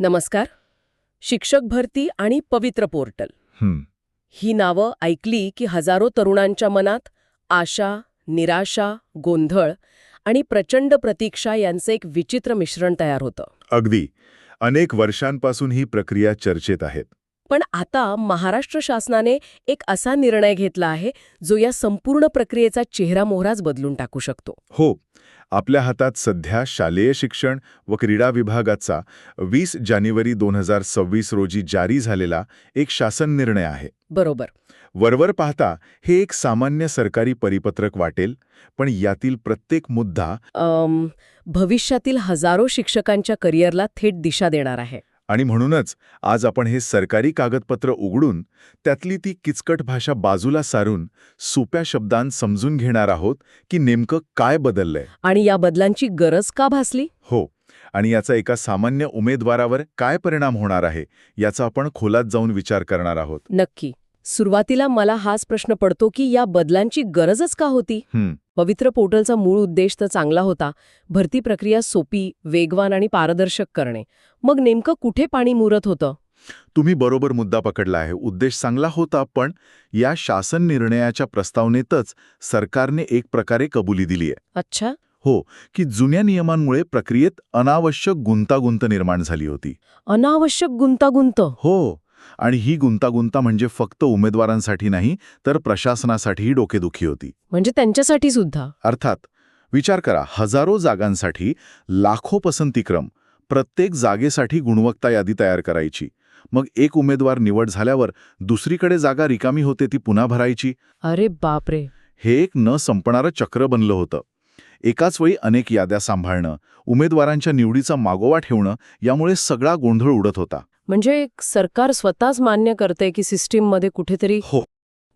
नमस्कार. शिक्षक भरती आणि पवित्र पोर्टल. हं, नावं ऐकली की हजारो तरुणांच्या मनात आशा निराशा गोंधळ आणि प्रचंड प्रतीक्षा यांचं एक विचित्र मिश्रण तयार होतं. अगदी. अनेक वर्षांपासून ही प्रक्रिया चर्चेत आहेत. पण आता महाराष्ट्र शासनाने एक असा निर्णय घेतला आहे जो या संपूर्ण प्रक्रियेचा चेहरामोहराच बदलून टाकू शकतो. हो आपल्या हातात सध्या शालेय शिक्षण व क्रीडा विभागाचा वीस जानेवारी दोन हजार सव्वीस रोजी जारी झालेला एक शासन निर्णय आहे. बरोबर. वरवर पाहता हे एक सामान्य सरकारी परिपत्रक वाटेल पण यातील प्रत्येक मुद्दा भविष्यातील हजारो शिक्षकांच्या करिअरला थेट दिशा देणार आहे. आणि म्हणूनच आज आपण हे सरकारी कागदपत्र उघडून त्यातली ती किचकट भाषा बाजूला सारून सोप्या शब्दांत समजून घेणार आहोत की नेमकं काय बदललंय. आणि या बदलांची गरज का भासली? हो आणि याचा एका सामान्य उमेदवारावर काय परिणाम होणार आहे याचा आपण खोलात जाऊन विचार करणार आहोत. नक्की. सुरुवातीला मला हाच प्रश्न पडतो की या बदलांची गरजच का होती? पवित्र पोर्टलचा मूळ उद्देश तर चांगला होता भरती प्रक्रिया सोपी वेगवान आणि पारदर्शक करणे. मग नेमकं कुठे पाणी मुरत होतं? तुम्ही बरोबर मुद्दा पकडला आहे. उद्देश चांगला होता पण या शासन निर्णयाच्या प्रस्तावनेतच सरकारने एक प्रकारे कबुली दिली आहे अच्छा. हो की जुन्या नियमांमुळे प्रक्रियेत अनावश्यक गुंतागुंत निर्माण झाली होती. अनावश्यक गुंतागुंत? हो. आणि ही गुंतागुंता म्हणजे फक्त उमेदवारांसाठी नाही तर प्रशासनासाठीही डोकेदुखी होती. म्हणजे त्यांच्यासाठी सुद्धा? अर्थात विचार करा हजारो जागांसाठी लाखो पसंतीक्रम प्रत्येक जागेसाठी गुणवत्ता यादी तयार करायची. मग एक उमेदवार निवड झाल्यावर दुसरीकडे जागा रिकामी होते ती पुन्हा भरायची? अरे बापरे! हे एक न संपणारं चक्र बनलं होतं. एकाच वेळी अनेक याद्या सांभाळणं उमेदवारांच्या निवडीचा मागोवा ठेवणं यामुळे सगळा गोंधळ उडत होता. म्हणजे एक सरकार स्वतःच मान्य करते की सिस्टीममध्ये कुठेतरी हो.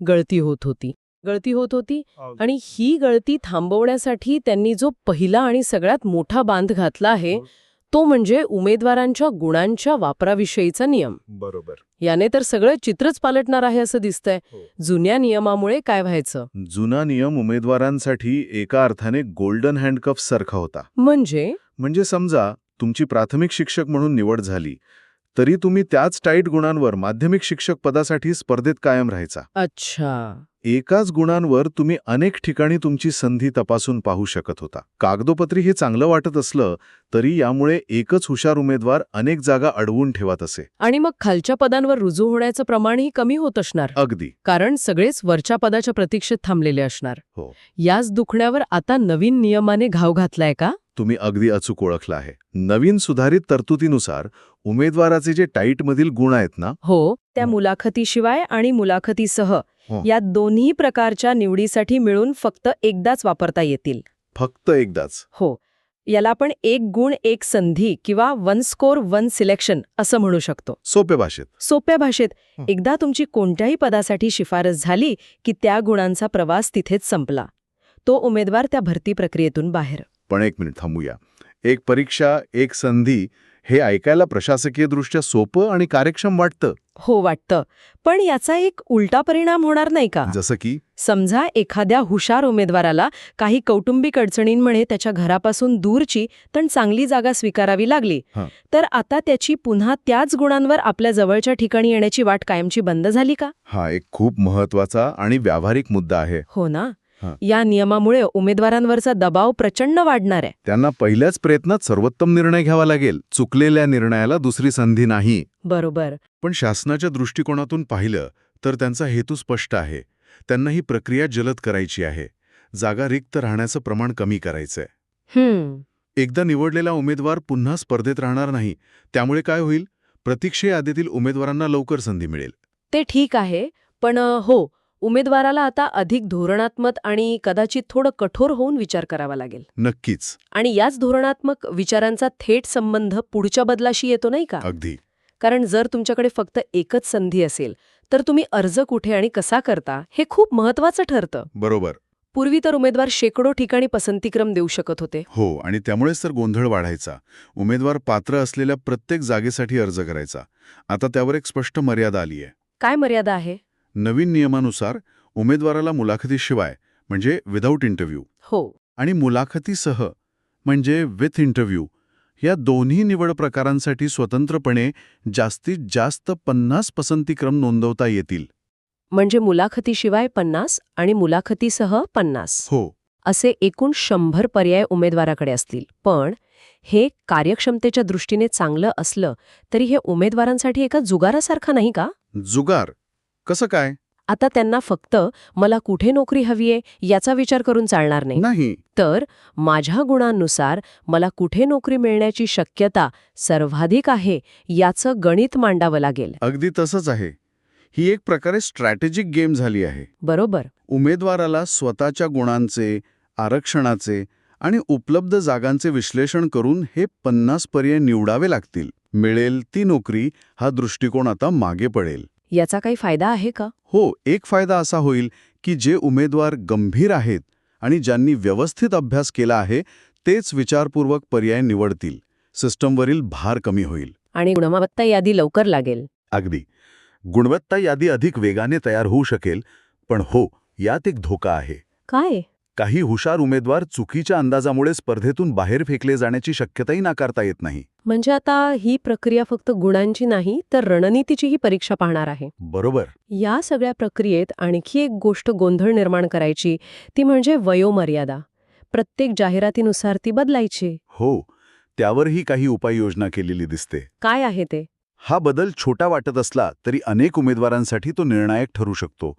गळती होत होती. गळती होत होती आणि ही गळती थांबवण्यासाठी त्यांनी जो पहिला आणि सगळ्यात मोठा बांध घातला आहे तो म्हणजे उमेदवारांच्या गुणांच्या वापराविषयीचा नियम. बरोबर. याने तर सगळं चित्रच पालटणार आहे असं दिसतंय. हो. जुन्या नियमामुळे काय व्हायचं? जुना नियम उमेदवारांसाठी एका अर्थाने गोल्डन हँडकफ सारखा होता. म्हणजे? म्हणजे समजा तुमची प्राथमिक शिक्षक म्हणून निवड झाली तरी तुम्ही त्याच टाईट गुणांवर माध्यमिक शिक्षक पदासाठी स्पर्धेत कायम राहायचा. अच्छा. एकाच गुणांवर तुम्ही अनेक ठिकाणी तुमची संधी तपासून पाहू शकत होता. कागदोपत्री हे चांगलं वाटत असलं तरी यामुळे एकच हुशार उमेदवार अनेक जागा अडवून ठेवत असे. आणि मग खालच्या पदांवर रुजू होण्याचं प्रमाणही कमी होत असणार. अगदी. कारण सगळेच वरच्या पदाच्या प्रतीक्षेत थांबलेले असणार. हो. याच दुखण्यावर आता नवीन नियमाने घाव घातलाय का? तुम्ही अगदी अचूक ओळखला आहे. नवीन सुधारित तरतुदीनुसार उमेदवाराचे जे टाईटमधील गुण आहेत ना? हो त्या. मुलाखतीशिवाय आणि मुलाखतीसह हो. या दोन्ही प्रकारच्या निवडीसाठी मिळून फक्त एकदाच वापरता येतील. फक्त एकदाच? हो. याला आपण एक गुण एक संधी किंवा वन स्कोर वन सिलेक्शन असं म्हणू शकतो. सोप्या भाषेत. सोप्या भाषेत. एकदा तुमची कोणत्याही पदासाठी शिफारस झाली की त्या गुणांचा प्रवास तिथेच संपला. तो उमेदवार त्या भरती प्रक्रियेतून बाहेर. पण एक मिनिट थांबूया. एक परीक्षा एक संधी हे ऐकायला प्रशासकीयदृष्ट्या सोपं आणि कार्यक्षम वाटतं. हो वाटतं. पण याचा एक उलटा परिणाम होणार नाही का? जसं की? समजा एखाद्या हुशार उमेदवाराला काही कौटुंबिक अडचणींमुळे त्याच्या घरापासून दूरची पण चांगली जागा स्वीकारावी लागली. तर आता त्याची पुन्हा त्याच गुणांवर आपल्या जवळच्या ठिकाणी येण्याची वाट कायमची बंद झाली का? हा एक खूप महत्त्वाचा आणि व्यावहारिक मुद्दा आहे. हो ना. या नियमामुळे उमेदवारांवरचा दबाव प्रचंड वाढणार आहे. त्यांना पहिल्याच प्रयत्नात सर्वोत्तम निर्णय घ्यावा लागेल. चुकलेल्या निर्णयाला दुसरी संधी नाही. बरोबर. पण शासनाच्या दृष्टिकोनातून पाहिलं तर त्यांचा हेतू स्पष्ट आहे. त्यांना ही प्रक्रिया जलद करायची आहे. जागा रिक्त राहण्याचं प्रमाण कमी करायचंय. एकदा निवडलेला उमेदवार पुन्हा स्पर्धेत राहणार नाही. त्यामुळे काय होईल? प्रतीक्षे यादीतील उमेदवारांना लवकर संधी मिळेल. ते ठीक आहे. पण हो उमेदवाराला आता अधिक धोरणात्मक आणि कदाचित थोडं कठोर होऊन विचार करावा लागेल. नक्कीच. आणि याच धोरणात्मक विचारांचा थेट संबंध पुढच्या बदलाशी येतो नाही का? अगदी. कारण जर तुमच्याकडे फक्त एकच संधी असेल तर तुम्ही अर्ज कुठे आणि कसा करता हे खूप महत्वाचं ठरतं. बरोबर. पूर्वी तर उमेदवार शेकडो ठिकाणी पसंतीक्रम देऊ शकत होते. हो आणि त्यामुळेच तर गोंधळ वाढायचा. उमेदवार पात्र असलेल्या प्रत्येक जागेसाठी अर्ज करायचा. आता त्यावर एक स्पष्ट मर्यादा आली आहे काय मर्यादा आहे? नवीन नियमानुसार उमेदवाराला मुलाखतीशिवाय म्हणजे विदाऊट इंटरव्ह्यू हो. आणि मुलाखतीसह म्हणजे विथ इंटरव्ह्यू या दोन्ही निवड प्रकारांसाठी स्वतंत्रपणे जास्तीत जास्त पन्नास पसंतीक्रम नोंदवता येतील. म्हणजे मुलाखतीशिवाय पन्नास आणि मुलाखतीसह पन्नास. हो. असे एकूण शंभर पर्याय उमेदवाराकडे असतील. पण हे कार्यक्षमतेच्या दृष्टीने चांगलं असलं तरी हे उमेदवारांसाठी एका जुगारासारखं नाही का? जुगार. कसं काय? आता त्यांना फक्त मला कुठे नोकरी हवीये याचा विचार करून चालणार नाही. नाही. तर माझ्या गुणांनुसार मला कुठे नोकरी मिळण्याची शक्यता सर्वाधिक आहे याचं गणित मांडावं लागेल. अगदी तसंच आहे. ही एक प्रकारे स्ट्रॅटेजिक गेम झाली आहे. बरोबर. उमेदवाराला स्वतःच्या गुणांचे आरक्षणाचे आणि उपलब्ध जागांचे विश्लेषण करून हे पन्नास पर्याय निवडावे लागतील. मिळेल ती नोकरी हा दृष्टिकोन आता मागे पडेल. याचा काही फायदा आहे का? हो एक फायदा असा होईल की जे उमेदवार गंभीर आहेत आणि ज्यांनी व्यवस्थित अभ्यास केला आहे तेच विचारपूर्वक पर्याय निवडतील. सिस्टमवरील भार कमी होईल. आणि गुणवत्ता यादी लवकर लागेल. अगदी. गुणवत्ता यादी अधिक वेगाने तयार होऊ शकेल पण हो यात एक धोका आहे. काय? काही हुशार उमेदवार चुकीच्या अंदाजामुळे स्पर्धेतून बाहेर फेकले जाण्याची शक्यताही नाकारता येत नाही. म्हणजे आता ही प्रक्रिया फक्त गुणांची नाही तर रणनीतीचीही परीक्षा पाहणार आहे. बरोबर. या सगळ्या प्रक्रियेत आणखी एक गोष्ट गोंधळ निर्माण करायची ती म्हणजे वयोमर्यादा. प्रत्येक जाहिरातीनुसार ती बदलायची. हो त्यावरही काही उपाययोजना केलेली दिसते. काय आहे ते? हा बदल छोटा वाटत असला तरी अनेक उमेदवारांसाठी तो निर्णायक ठरू शकतो.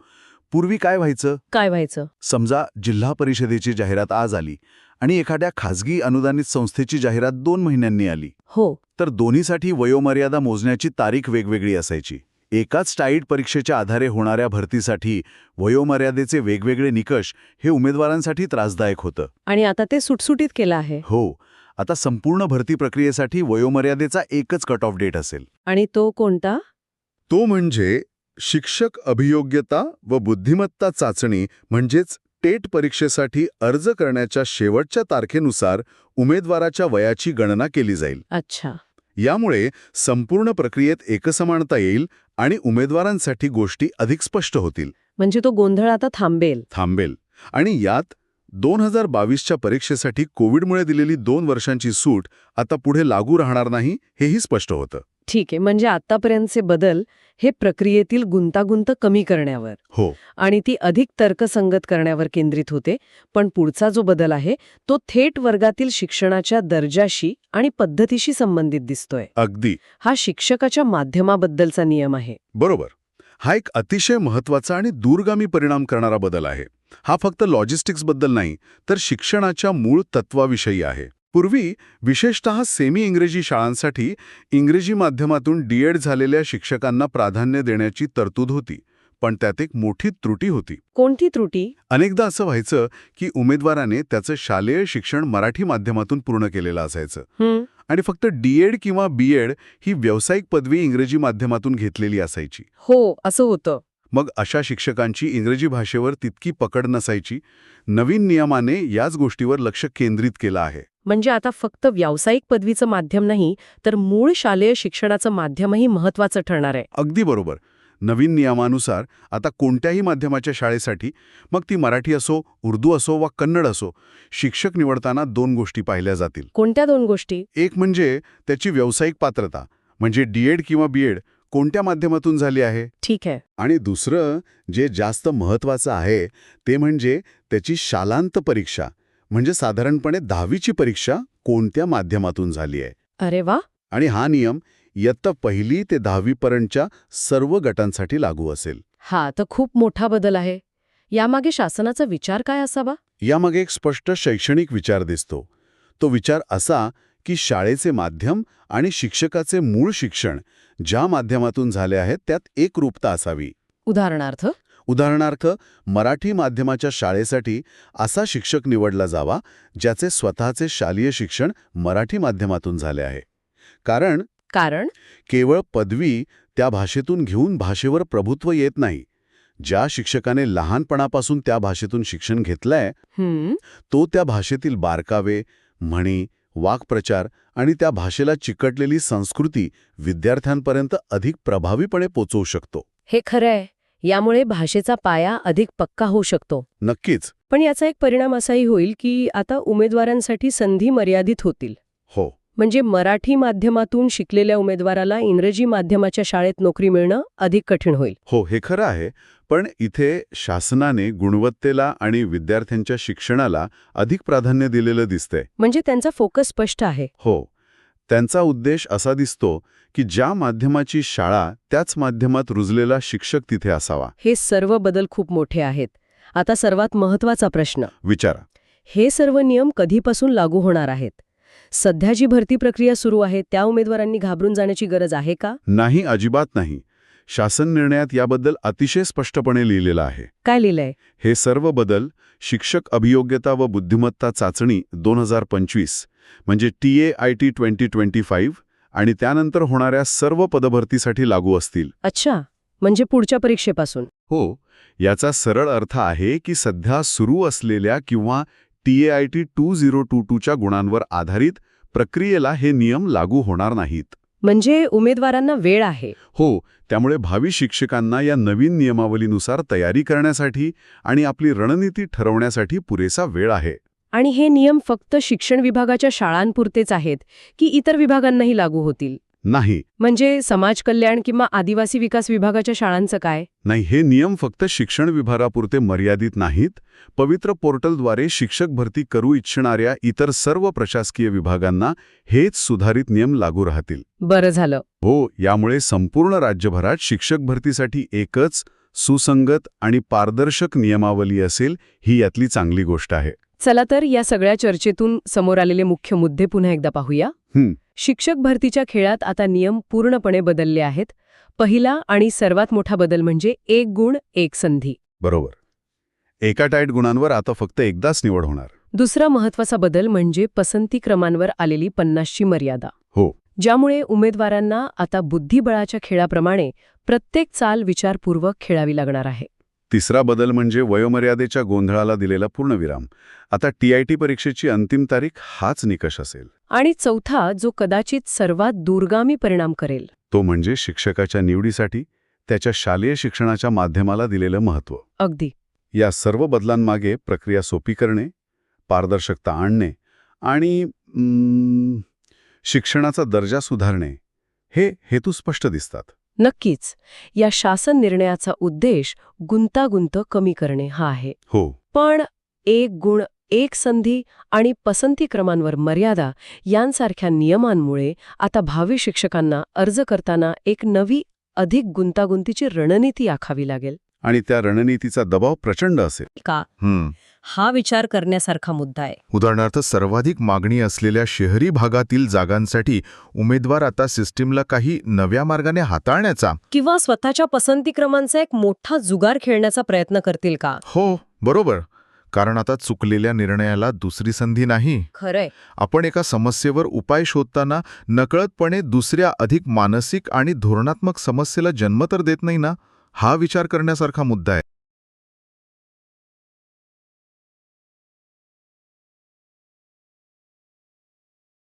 पूर्वी काय व्हायचं? काय व्हायचं? समजा जिल्हा परिषदेची जाहिरात आज आली. आणि एखाद्या खाजगी अनुदानित संस्थेची जाहिरात दोन महिन्यांनी आली. हो. तर दोन्हीसाठी वयोमर्यादा मोजण्याची तारीख वेगवेगळी असायची. एकाच टाईट परीक्षेच्या आधारे होणाऱ्या भरतीसाठी वयोमर्यादेचे वेगवेगळे निकष हे उमेदवारांसाठी त्रासदायक होतं. आणि आता ते सुटसुटीत केलं आहे. हो. आता संपूर्ण भरती प्रक्रियेसाठी वयोमर्यादेचा एकच कट ऑफ डेट असेल. आणि तो कोणता? तो म्हणजे शिक्षक अभियोग्यता व बुद्धिमत्ता चाचणी म्हणजेच टेट परीक्षेसाठी अर्ज करण्याच्या शेवटच्या तारखेनुसार उमेदवाराच्या वयाची गणना केली जाईल. अच्छा. यामुळे संपूर्ण प्रक्रियेत एकसमानता येईल आणि उमेदवारांसाठी गोष्टी अधिक स्पष्ट होतील. म्हणजे तो गोंधळ आता थांबेल. थांबेल. आणि यात दोन हजार बावीसच्या परीक्षेसाठी कोविडमुळे दिलेली दोन वर्षांची सूट आता पुढे लागू राहणार नाही हेही स्पष्ट होतं. ठीक आहे. म्हणजे आतापर्यंतचे बदल हे प्रक्रियेतील गुंतागुंत कमी करण्यावर हो. आणि ती अधिक तर्कसंगत करण्यावर केंद्रित होते. पण पुढचा जो बदल आहे तो थेट वर्गातील शिक्षणाच्या दर्जाशी आणि पद्धतीशी संबंधित दिसतोय. अगदी. हा शिक्षकाच्या माध्यमाबद्दलचा नियम आहे. बरोबर. हा एक अतिशय महत्त्वाचा आणि दूरगामी परिणाम करणारा बदल आहे. हा फक्त लॉजिस्टिक्सबद्दल नाही तर शिक्षणाच्या मूळ तत्वाविषयी आहे. पूर्वी विशेषतः सेमी इंग्रजी शाळांसाठी इंग्रजी माध्यमातून डीएड झालेल्या शिक्षकांना प्राधान्य देण्याची तरतूद होती पण त्यात एक मोठी त्रुटी होती. कोणती त्रुटी? अनेकदा असं व्हायचं की उमेदवाराने त्याचं शालेय शिक्षण मराठी माध्यमातून पूर्ण केलेलं असायचं. आणि फक्त डीएड किंवा बीएड ही व्यावसायिक पदवी इंग्रजी माध्यमातून घेतलेली असायची. हो असं होतं. मग अशा शिक्षकांची इंग्रजी भाषेवर तितकी पकड नसायची. नवीन नियमाने याच गोष्टीवर लक्ष केंद्रित केलं आहे. म्हणजे आता फक्त व्यावसायिक पदवीचं माध्यम नाही तर मूळ शालेय शिक्षणाचं माध्यमही महत्वाचं ठरणार आहे. अगदी बरोबर. नवीन नियमानुसार आता कोणत्याही माध्यमाच्या शाळेसाठी मग ती मराठी असो उर्दू असो वा कन्नड असो शिक्षक निवडताना दोन गोष्टी पाहिल्या जातील. कोणत्या दोन गोष्टी? एक म्हणजे त्याची व्यावसायिक पात्रता म्हणजे डीएड किंवा बीएड कोणत्या माध्यमातून झाली आहे? ठीक आहे. आणि दुसरं जे जास्त महत्त्वाचं आहे ते म्हणजे त्याची शालांत परीक्षा. म्हणजे साधारणपणे दहावीची परीक्षा कोणत्या माध्यमातून झाली आहे? अरे वा! आणि हा नियम इयत्ता पहिली ते दहावीपर्यंतच्या सर्व गटांसाठी लागू असेल. हा तर खूप मोठा बदल आहे. यामागे शासनाचा विचार काय असावा? यामागे एक स्पष्ट शैक्षणिक विचार दिसतो. तो विचार असा की शाळेचे माध्यम आणि शिक्षकाचे मूळ शिक्षण ज्या माध्यमातून झाले आहेत त्यात एकरूपता असावी. उदाहरणार्थ? उदाहरणार्थ मराठी माध्यमाच्या शाळेसाठी असा शिक्षक निवडला जावा ज्याचे स्वतःचे शालेय शिक्षण मराठी माध्यमातून झाले आहे. कारण कारण? केवळ पदवी त्या भाषेतून घेऊन भाषेवर प्रभुत्व येत नाही. ज्या शिक्षकाने लहानपणापासून त्या भाषेतून शिक्षण घेतलंय तो त्या भाषेतील बारकावे म्हणी वाक्प्रचार आणि त्या भाषेला चिकटलेली संस्कृती विद्यार्थ्यांपर्यंत अधिक प्रभावीपणे पोचवू शकतो. हे खरंय. यामुळे भाषेचा पाया अधिक पक्का होऊ शकतो. नक्कीच. पण याचा एक परिणाम असाही होईल की आता उमेदवारांसाठी संधी मर्यादित होतील. हो. म्हणजे मराठी माध्यमातून शिकलेल्या उमेदवाराला इंग्रजी माध्यमाच्या शाळेत नोकरी मिळणं अधिक कठीण होईल. हो हे खरं आहे. पण इथे शासनाने गुणवत्तेला आणि विद्यार्थ्यांच्या शिक्षणाला अधिक प्राधान्य दिलेलं दिसतंय. म्हणजे त्यांचा फोकस स्पष्ट आहे. हो. त्यांचा उद्देश असा दिसतो की ज्या माध्यमाची शाळा त्याच माध्यमात रुजलेला शिक्षक तिथे असावा. हे सर्व बदल खूप मोठे आहेत. आता सर्वात महत्त्वाचा प्रश्न. विचारा. हे सर्व नियम कधीपासून लागू होणार आहेत? सध्या जी भरती प्रक्रिया सुरू आहे त्या उमेदवारांनी घाबरून जाण्याची गरज आहे का? नाही अजिबात नाही. शासन निर्णयात याबद्दल अतिशय स्पष्टपणे लिहिलेलं आहे. काय लिहिलंय? हे सर्व बदल शिक्षक अभियोग्यता व बुद्धिमत्ता चाचणी दोन हजार पंचवीस म्हणजे T A I T twenty twenty five आणि त्यानंतर होणाऱ्या सर्व पदभरतीसाठी लागू असतील. अच्छा म्हणजे पुढच्या परीक्षेपासून. हो याचा सरळ अर्थ आहे की सध्या सुरू असलेल्या किंवा T A I T two zero two टूच्या गुणांवर आधारित प्रक्रियेला हे नियम लागू होणार नाहीत. म्हणजे उमेदवारांना वेळ आहे. हो त्यामुळे भावी शिक्षकांना या नवीन नियमावलीनुसार तयारी करण्यासाठी आणि आपली रणनीती ठरवण्यासाठी पुरेसा वेळ आहे. आणि हे नियम फक्त शिक्षण विभागाच्या शाळांपुरतेच आहेत की इतर विभागांनाही लागू होतील. नाही. म्हणजे समाज कल्याण किंवा आदिवासी विकास विभागाच्या शाळांचं काय? नाही हे नियम फक्त शिक्षण विभागापुरते मर्यादित नाहीत. पवित्र पोर्टलद्वारे शिक्षक भरती करू इच्छिणाऱ्या इतर सर्व प्रशासकीय विभागांना हेच सुधारित नियम लागू राहतील. बरं झालं. हो यामुळे संपूर्ण राज्यभरात शिक्षक भरतीसाठी एकच सुसंगत आणि पारदर्शक नियमावली असेल ही यातली चांगली गोष्ट आहे. चला तर या सगळ्या चर्चेतून समोर आलेले मुख्य मुद्दे पुन्हा एकदा पाहूया. शिक्षक भरतीच्या खेळात आता नियम पूर्णपणे बदलले आहेत. पहिला आणि सर्वात मोठा बदल म्हणजे एक गुण एक संधी. बरोबर. एका टाईट गुणांवर आता फक्त एकदाच निवड होणार. दुसरा महत्त्वाचा बदल म्हणजे पसंती क्रमांवर आलेली पन्नासची मर्यादा. हो. ज्यामुळे उमेदवारांना आता बुद्धिबळाच्या खेळाप्रमाणे प्रत्येक चाल विचारपूर्वक खेळावी लागणार आहे. तिसरा बदल म्हणजे वयोमर्यादेच्या गोंधळाला दिलेला पूर्णविराम. आता टीआयटी परीक्षेची अंतिम तारीख हाच निकष असेल. आणि चौथा जो कदाचित सर्वात दूरगामी परिणाम करेल. तो म्हणजे शिक्षकाच्या निवडीसाठी त्याच्या शालेय शिक्षणाच्या माध्यमाला दिलेलं महत्त्व अगदी. या सर्व बदलांमागे प्रक्रिया सोपी करणे पारदर्शकता आणणे आणि शिक्षणाचा दर्जा सुधारणे हे हेतू स्पष्ट दिसतात. नक्कीच या शासन निर्णयाचा उद्देश गुंतागुंत कमी करणे हा आहे. हो. पण एक गुण एक संधी आणि पसंती क्रमांवर मर्यादा यांसारख्या नियमांमुळे आता भावी शिक्षकांना अर्ज करताना एक नवी अधिक गुंतागुंतीची रणनीती आखावी लागेल. आणि त्या रणनीतीचा दबाव प्रचंड असेल. का? हं. हा विचार करण्यासारखा मुद्दा आहे. उदाहरणार्थ सर्वाधिक मागणी असलेल्या शहरी भागातील जागांसाठी उमेदवार आता सिस्टीमला काही नव्या मार्गाने हाताळण्याचा. किंवा स्वतःच्या पसंती क्रमांचा एक मोठा जुगार खेळण्याचा प्रयत्न करतील का? हो बरोबर. कारण आता चुकलेल्या निर्णयाला दुसरी संधी नाही. खरंय. आपण एका समस्येवर उपाय शोधताना नकळतपणे दुसऱ्या अधिक मानसिक आणि धोरणात्मक समस्येला जन्म तर देत नाही ना? हा विचार करण्यासारखा मुद्दा आहे.